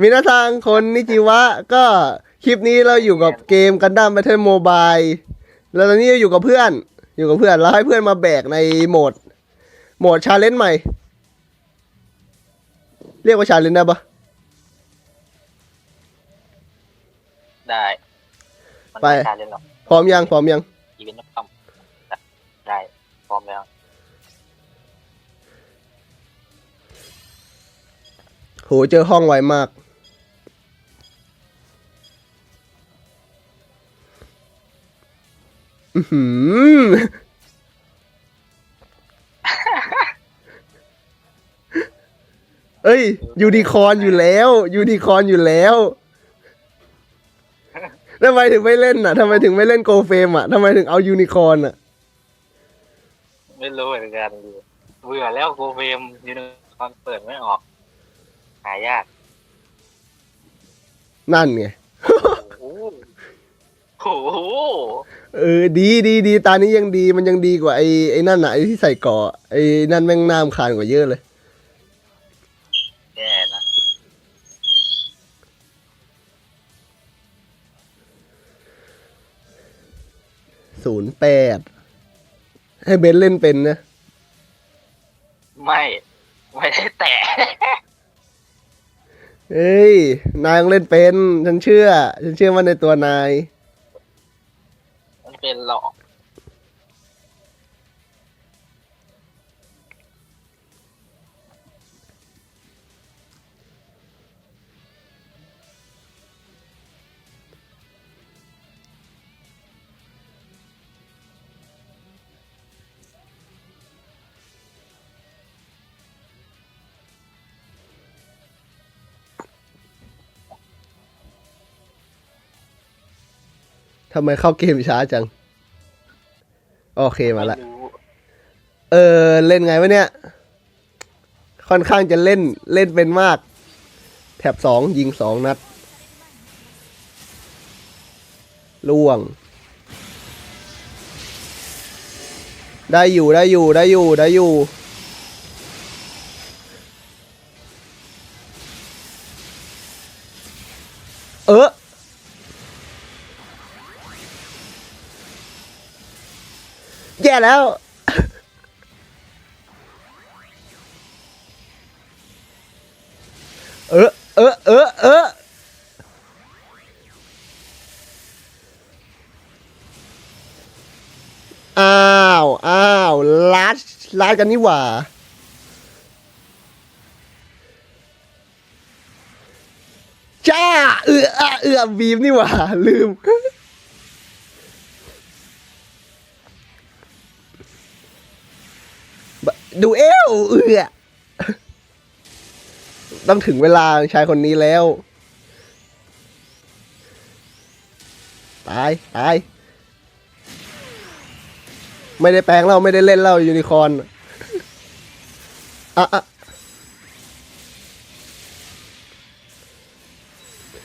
มินาซังคนนิจิวะ ก็คลิปนี้เราอยู่กับเกมกันดั้มแบทเทิลโมบายแล้วตอนนี้อยู่กับเพื่อน อยู่กับเพื่อนแล้วให้เพื่อนมาแบกในโหมด โหมดชาเลนจ์ใหม่ เรียกว่าชาเลนจ์ได้ปะได้มันไปม่การเล่นหรอกพร้อมยังพร้อมยังอีเวนต์ต้องได้พร้อมแล้วโหเจอห้องไวมาก หือเอ้ย ยูนิคอร์นอยู่แล้ว ยูนิคอร์นอยู่แล้วทำไมถึงไม่เล่นอะทำไมถึงไม่เล่นโกเฟมอะทำไมถึงเอายูนิคอร์นอะ ไม่รู้เหมือนกันดิเบื่อแล้วโกเฟมยูนิคอนเปิดไม่ออก หายาก นั่นไง โอ้โหโอ้โหเออดีดีดีตานี้ยังดีมันยังดีกว่าไอ้ไอ้นั่นอะไอ้ที่ใส่เกาะไอ้นั่นแม่งน้ำคานกว่าเยอะเลย แย่นะศูนย์แปดให้เบนเล่นเป็นนะ ไม่ไม่ได้แตะเฮ้ย นายยังเล่นเป็น ฉันเชื่อ ฉันเชื่อว่าในตัวนายมัน เป็นเลอ ทำไมเข้าเกมช้าจัง โอเคมาละไรู้เออ เล่นไงวะเนี่ย ค่อนข้างจะเล่นเล่นเป็นมาก แถบสองยิงสองนัด ล่วง ได้อยู่ได้อยู่ได้อยู่ได้อยู่เออ แล้ว เออเออเออเอออ้าวอ้าวลัดลัดกันนี่หว่าจ้าเอืออเอือบีมนี่หว่าลืม ดูเอวเอือต้องถึงเวลาชายคนนี้แล้ว ตาย ตาย ไม่ได้แปลงเราไม่ได้เล่นเรายูนิคอนอะอะ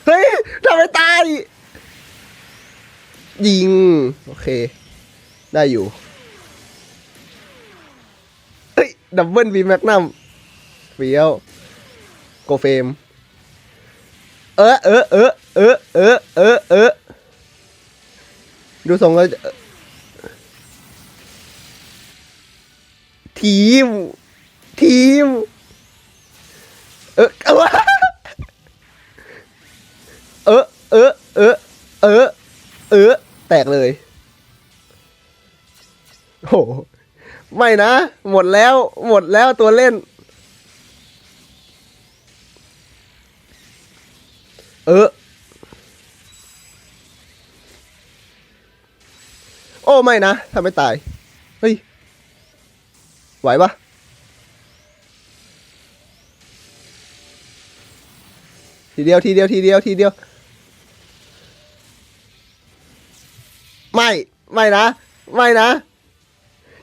เฮ้ยทำไมตาย ยิง โอเค ได้อยู่ ดับเบิลวีแมกนัมเฟี้ยวโกเฟม เออเออเออเออเออเออเออดูทรงแล้วทีม ทีม เออเออเออเออเออเออเออแตกเลยโห ไม่นะ หมดแล้ว หมดแล้วตัวเล่น เออ โอ้ไม่นะทำไม่ตาย เฮ้ย ไหวปะทีเดียวทีเดียวทีเดียวทีเดียว ไม่ ไม่นะ ไม่นะ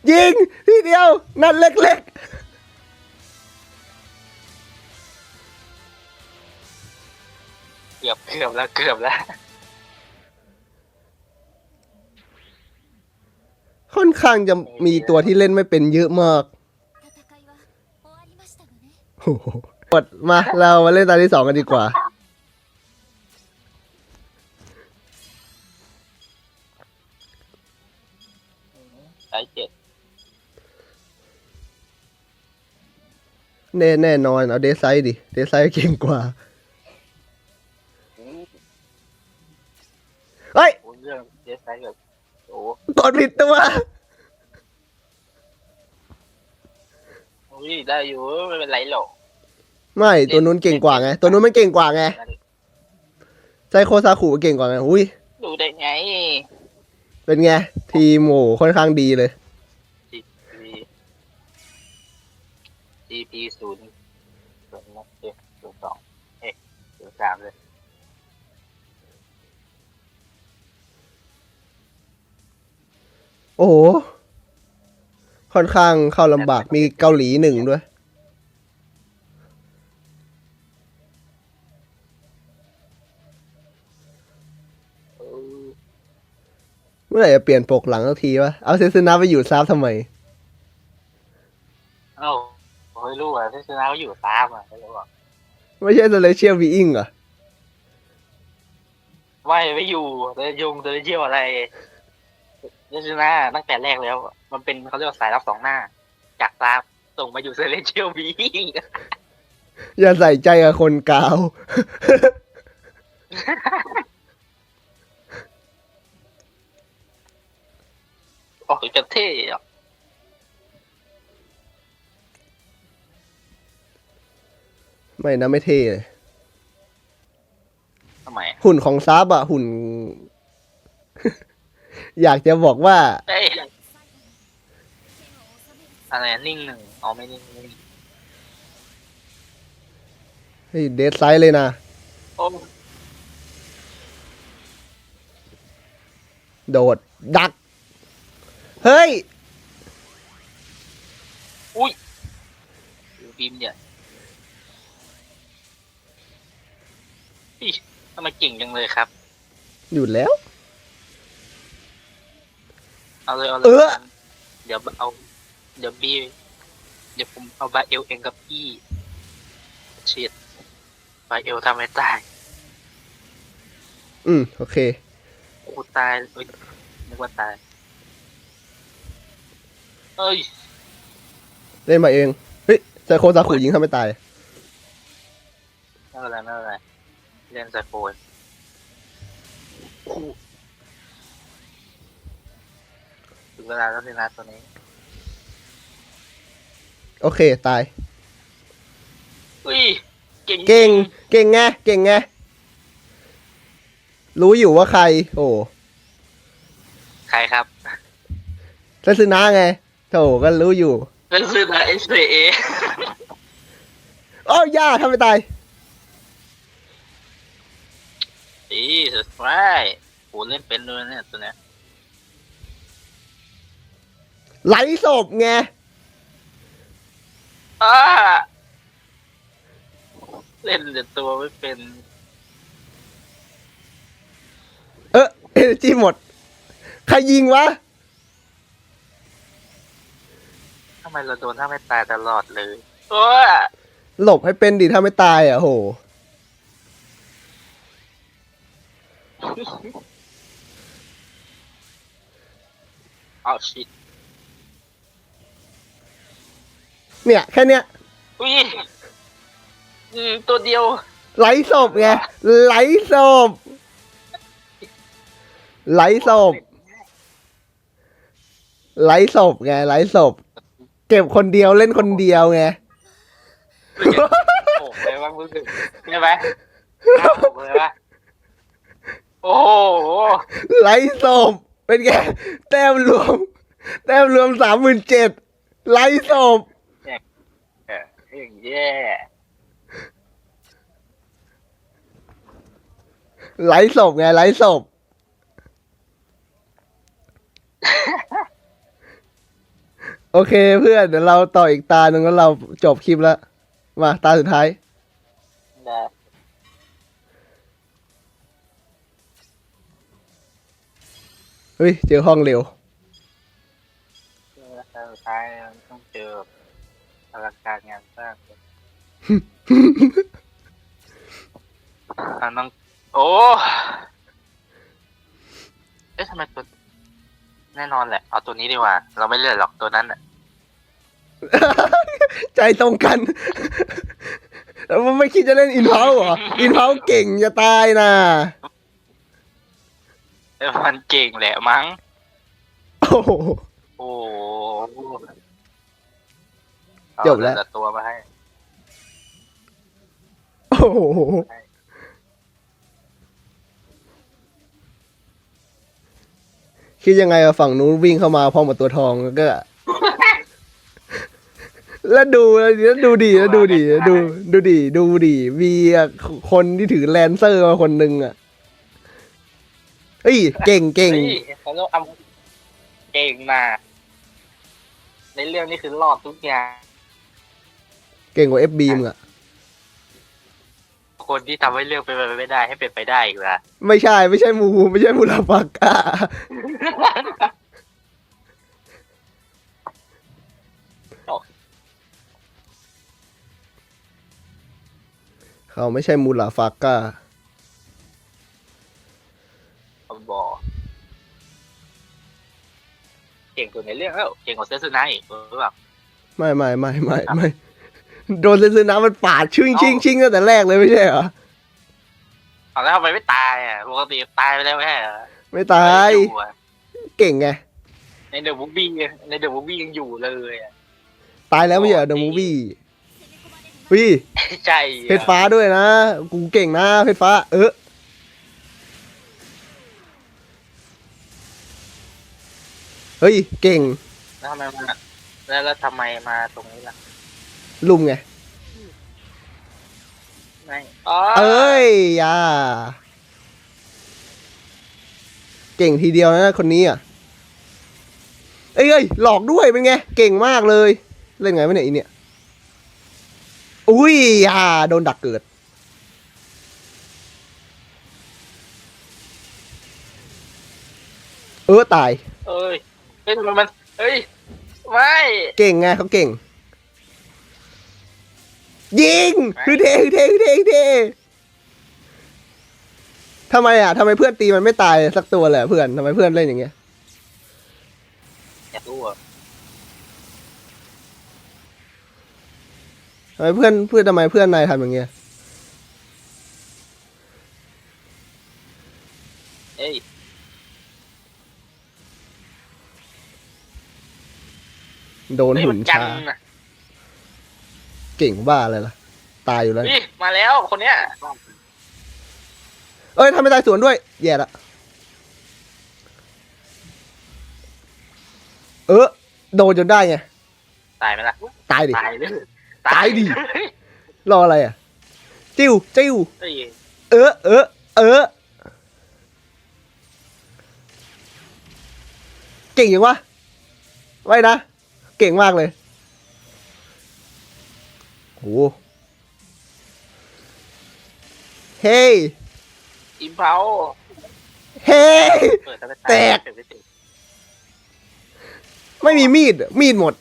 ยิงทีเดียว นัดเล็กๆ เกือบเกือบแล้วเกือบแล้ว ค่อนข้างจะมีตัวที่เล่นไม่เป็นเยอะมากโอ้หกดมา เรามาเล่นตาที่สองกันดีกว่า ไอเจ็ด แน่แน่นอนเอาเดซไซด์ดิเดซไซด์เก่งกว่าอู้เฮ้ยหูเรื่องเดสไซส์แบบโอ้กดผิดตัวอุ้ยได้อยู่ไม่เป็นไรหรอกไม่ตัวนู้นเก่งกว่าไง ตัวนู้นมันเก่งกว่าไงไซโคซาคุเก่งกว่าไงอุ้ยดูได้ไง เป็นไง ทีมโหค่อนข้างดีเลย GP ศูนย์ศูนย์นะเจ็ดศูนย์สองเอ๊ะศูนย์สามเลยโอ้โห ค่อนข้างเข้าลำบากมีเกาหลีหนึ่งด้วยเออเมื่อไหร่จะเปลี่ยนปกหลังสักทีวะ เอาเซซึนะไปอยู่ซับทำไม อะที่ชนะก็อยู่ตามอะไม่รู้อะไม่ใช่เลเชียวีอิงเหรอ ไม่ไม่อยู่เดินยงเดินเที่ยวอะไรที่ชนะตั้งแต่แรกแล้ว มันเป็นเขาเรียกว่าสายรับสองหน้า จากตามส่งมาอยู่เซเลเชียลบีอย่าใส่ใจกับคนกาว ออกจะเท่อะ ไม่นะไม่เท่เลยทำไมหุ่นของซับอะหุ่น อยากจะบอกว่า เอ้ยอะไรอะนิ่งหนึ่งอ๋อไม่นิ่งไม่นิ่งเฮ้ยเดซไซด์เลยนะ โอ้โดด ดัก เฮ้ยดูพิมพ์เนี่ยอิ๊ ยทำไมเก่งจังเลยครับ อยู่แล้ว เอาเลยเอาเลเอยอ เดี๋ยวเอา เดี๋ยวบีเดี๋ยวผมเอาบาเอลเองกับพี่เชียดบาเอลทำให้ตายอืม โอเคโอ้ตายเอ้ยนึกว่าตายเอ้ยเล่นมาเอง เฮ้ยไซโคซาคุยิงทำไม่ตาย ไม่เป็นไรไม่เป็นไร เล่นไซโฟนถึงเวลาแล้วสินะตัวนี้โอเค ตาย อุ้ย เก่งเก่ง เก่งไง เก่งไง รู้อยู่ว่าใคร โอ้ ใครครับเซซึนะไงโถก็รู้อยู่เป็นซื้อมา S A อ้าวย่าทำไม่ตาย ดีสุดไรโหเล่นเป็นด้วยเนี่ยตัวเนี้ยไหลศพไง อ้าเล่นแต่ตัวไม่เป็น เออเอเนจีหมด ใครยิงวะ ทำไมเราโดนถ้าไม่ตายตลอดเลยโอ้ยหลบให้เป็นดิถ้าไม่ตายอะโห เอาชิดเนี่ยแค่เนี้ยอุ้ยอืมตัวเดียว ไหลศพไงไหลศพไหลศพไหลศพไงไหลศพเก็บคนเดียวเล่นคนเดียวไงโอ้ไปว่ามึงถึงใช่ไหมห้าหกเลยปะ โอ้โหไหลศพเป็นไงแต้มรวม แต้มรวมสามหมื่นเจ็ดไหลศพเอออย่างแย่ไหลศพไงไหลศพโอเคเพื่อนเดี๋ยวเราต่ออีกตาหนึ่งแล้วเราจบคลิปแล้ว มาตาสุดท้าย ได้ ฮ้ย เจอห้องเร็วแล้วสุดท้ายมันต้องเจอพลังการงานสร้างอันต้องโอ้เอ๊ะทำไมตัวแน่นอนแหละ เอาตัวนี้ดีกว่า เราไม่เลือกหรอกตัวนั้นน่ะใจตรงกัน แล้วมันไม่คิดจะเล่นอินเพาเหรอ อินเพาเก่งจะตายนะเออ มันเก่งแหละมั้ง โอ้โห โอ้โหจบแล้ว เอาต่ตัวมาให้โอ้โหคิดยังไงอะฝั่งนู้นวิ่งเข้ามาพร้อมกับตัวทองแล้วก็ แล้วดูแล้วดูดีแล้วดูดีดู ดูดีดูดีมีคนที่ถือแลนเซอร์มาคนหนึ่งอะ เฮ้ยเก่งเก่งเฮ้ยเขาต้องเอาเก่งมา ในเรื่องนี้คือรอดทุกอย่างเก่งกว่าเอฟบีมอะคนที่ทำให้เรื่องเป็นไปไม่ได้ให้เป็นไปได้อีกละไม่ใช่ไม่ใช่มูไม่ใช่มูลาปากาเขาไม่ใช่มูลาฟากา ก่งกว่าในเรื่องแล้วเก่งกว่าเซซุนะอีกหรือเปล่าไม่ไม่ไม่ไม่ไม่โดนเซนซึนะมันปาดชิงชิงชิงตั้งแต่แรกเลยไม่ใช่เหรอเอาแล้วทำไมไม่ตายอะปกติตายไปแล้วไม่ใช่เหรอไม่ตายไม่อยู่อะเก่งไงในเดอะมูฟวี่ในเดอะมูฟวี่ยังอยู่เลยอะตายแล้วไม่ใช่เหรอเดอะมูวี่วิใช่อะเพชรฟ้าด้วยนะ กูเก่งนะเพชรฟ้า เออ เฮ้ย เก่ง แล้วทำไมมาแล้วแล้วทำไมมาตรงนี้ล่ะลุมไง ไม่อ๋อเอ้ยอย่าเก่งทีเดียวนะคนนี้อะ เอ้ยเอ้ยหลอกด้วยเป็นไง เก่งมากเลย เล่นไงไม่เนี่ยอีเนี่ย อุ้ยอย่าโดนดักเกิด เออตาย เอ้ย เฮ้ยทำไมมันเฮ้ยไม่เก่งไงเขาเก่ง ยิงคือเทคือเทคือเทคือเททำไมอะทำไมเพื่อนตีมันไม่ตายสักตัวเลยอะเพื่อนทำไมเพื่อนเล่นอย่างเงี้ยอยากรู้อะทำไมเพื่อนเพื่อนทำไมเพื่อนนายทำอย่างเงี้ย โดนเฮ้ยหุ่มันนกัช้านน่ะเก่งบ้าอะไรล่ะ ตายอยู่แล้ว นี่มาแล้วคนเนี้ยเอ้ยทำไม่ตายสวนด้วย แย่ละ เออ โดนจนได้ไง ตายไหมล่ะตายดิ ตายเลยตายดิ รออะไรอะ จิ้ว จิ้ว เฮ้ยเออ เออ เออ เก่งยังวะ ไว้นะ เก่งมากเลยโหเฮ้ยอิมเพาเฮ้ยเปิดแล้วแตกเปิดไม่ติดไม่มีมีด มีดหมด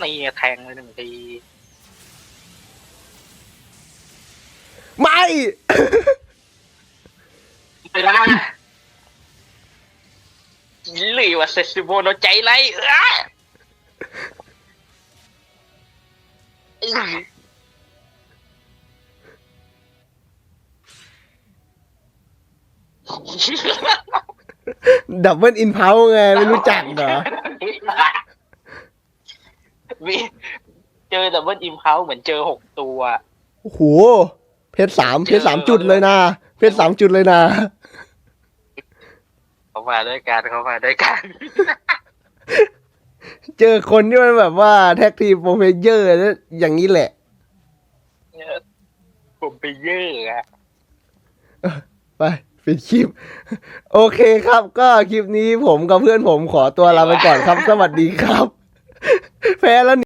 นี่แทงเลยหนึ่งทีไม่ ไม่ได้ หรือว่าเซซิโบโนใจไรเอออื้อดับเบิลอินเพาไงไม่รู้จักเหรอมีเจอแต่ว่าอิมเพาเหมือนเจอหกตัว โอ้โห เพชรสามเพชรสามจุดเลยนะ เพชรสามจุดเลยนะเขา มาด้วยกันเขามาด้วยกัน เจอคนที่มันแบบว่าแท็กทีมโปรเฟเยอร์แล้วอย่างนี้แหละ ผมไปเยอะอะไปปิดคลิป โอเคครับ ก็คลิปนี้ผมกับเพื่อนผมขอตัวลาไปก่อนครับ สวัสดีครับ แพ้แล้ว